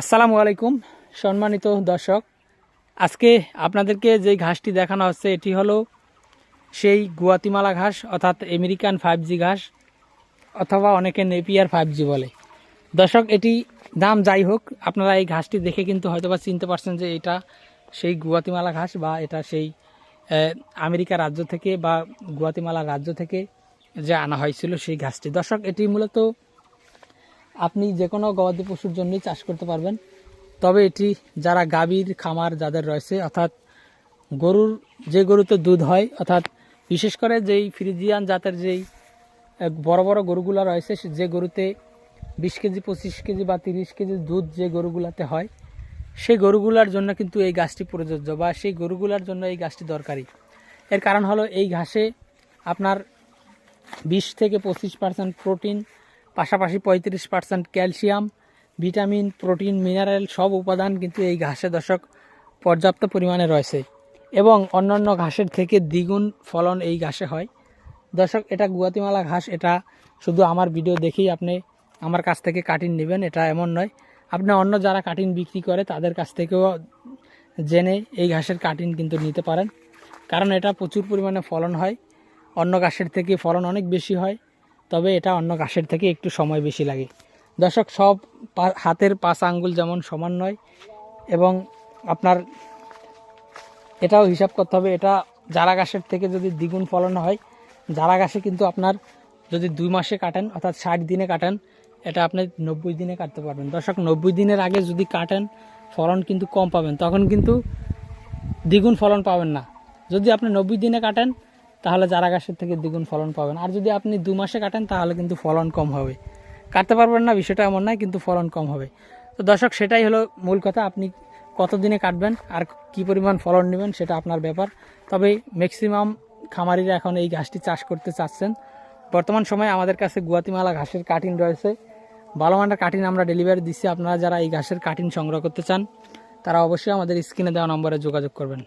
আসসালামু আলাইকুম, সম্মানিত দর্শক। আজকে আপনাদেরকে যে ঘাসটি দেখানো হচ্ছে, এটি হলো সেই গুয়াতিমালা ঘাস, অর্থাৎ আমেরিকান ফাইভ জি ঘাস, অথবা অনেকে নেপিয়ার ফাইভ জি বলে। দর্শক, এটি দাম যাই হোক, আপনারা এই ঘাসটি দেখে কিন্তু হয়তোবা চিনতে পারছেন যে এটা সেই গুয়াতিমালা ঘাস বা এটা সেই আমেরিকা রাজ্য থেকে বা গুয়াতিমালা রাজ্য থেকে যে আনা হয়েছিল সেই ঘাসটি। দর্শক, এটি মূলত আপনি যে কোনো গবাদি পশুর জন্যই চাষ করতে পারবেন। তবে এটি যারা গাভীর খামার যাদের রয়েছে, অর্থাৎ গরুর যে গরুতে দুধ হয়, অর্থাৎ বিশেষ করে যেই ফ্রিজিয়ান জাতের যেই বড় বড় গরুগুলো রয়েছে যে গরুতে বিশ কেজি, পঁচিশ কেজি বা তিরিশ কেজি দুধ যে গরুগুলাতে হয়, সেই গরুগুলার জন্য কিন্তু এই গাছটি প্রযোজ্য বা সেই গরুগুলার জন্য এই গাছটি দরকারি। এর কারণ হলো এই ঘাসে আপনার বিশ থেকে পঁচিশ পার্সেন্ট প্রোটিন পাশাপাশি পঁয়ত্রিশ percent calcium, vitamin, protein, mineral সব উপাদান কিন্তু এই ঘাসে দর্শক পর্যাপ্ত পরিমাণে রয়েছে। এবং অন্যান্য ঘাসের থেকে দ্বিগুণ ফলন এই ঘাসে হয়। দর্শক, এটা গুয়াতিমালা ঘাস, এটা শুধু আমার ভিডিও দেখেই আপনি আমার কাছ থেকে কাটিন নেবেন, এটা এমন নয়। আপনি অন্য যারা কাটিং বিক্রি করে, তাদের কাছ থেকেও জেনে এই ঘাসের কাটিং কিন্তু নিতে পারেন। কারণ এটা প্রচুর পরিমাণে ফলন হয়। অন্য ঘাসের থেকে ফলন অনেক বেশি হয়। তবে এটা অন্য ঘাসের থেকে একটু সময় বেশি লাগে। দর্শক, সব হাতের পাঁচ আঙ্গুল যেমন সমান নয় এবং আপনার এটাও হিসাব করতে হবে, এটা জারা ঘাসের থেকে যদি দ্বিগুণ ফলন হয়, জারা ঘাসে কিন্তু আপনার যদি দুই মাসে কাটেন, অর্থাৎ ষাট দিনে কাটেন, এটা আপনি নব্বই দিনে কাটতে পারবেন। দর্শক, নব্বই দিনের আগে যদি কাটেন, ফলন কিন্তু কম পাবেন, তখন কিন্তু দ্বিগুণ ফলন পাবেন না। যদি আপনি নব্বই দিনে কাটেন তাহলে চারা গাছের থেকে দ্বিগুণ ফলন পাবেন। আর যদি আপনি দু মাসে কাটেন, তাহলে কিন্তু ফলন কম হবে। কাটতে পারবেন না, বিষয়টা এমন নয়, কিন্তু ফলন কম হবে। তো দর্শক, সেটাই হলো মূল কথা, আপনি কত দিনে কাটবেন আর কি পরিমাণ ফলন নেবেন সেটা আপনার ব্যাপার। তবে ম্যাক্সিমাম খামারিরা এখন এই ঘাসটি চাষ করতে চাচ্ছেন। বর্তমান সময়ে আমাদের কাছে গুয়াতিমালা ঘাসের কাটিং রয়েছে। ভালো মানের কাটিং আমরা ডেলিভারি দিচ্ছি। আপনারা যারা এই ঘাসের কাটিং সংগ্রহ করতে চান, তারা অবশ্যই আমাদের স্ক্রিনে দেওয়া নম্বরে যোগাযোগ করবেন।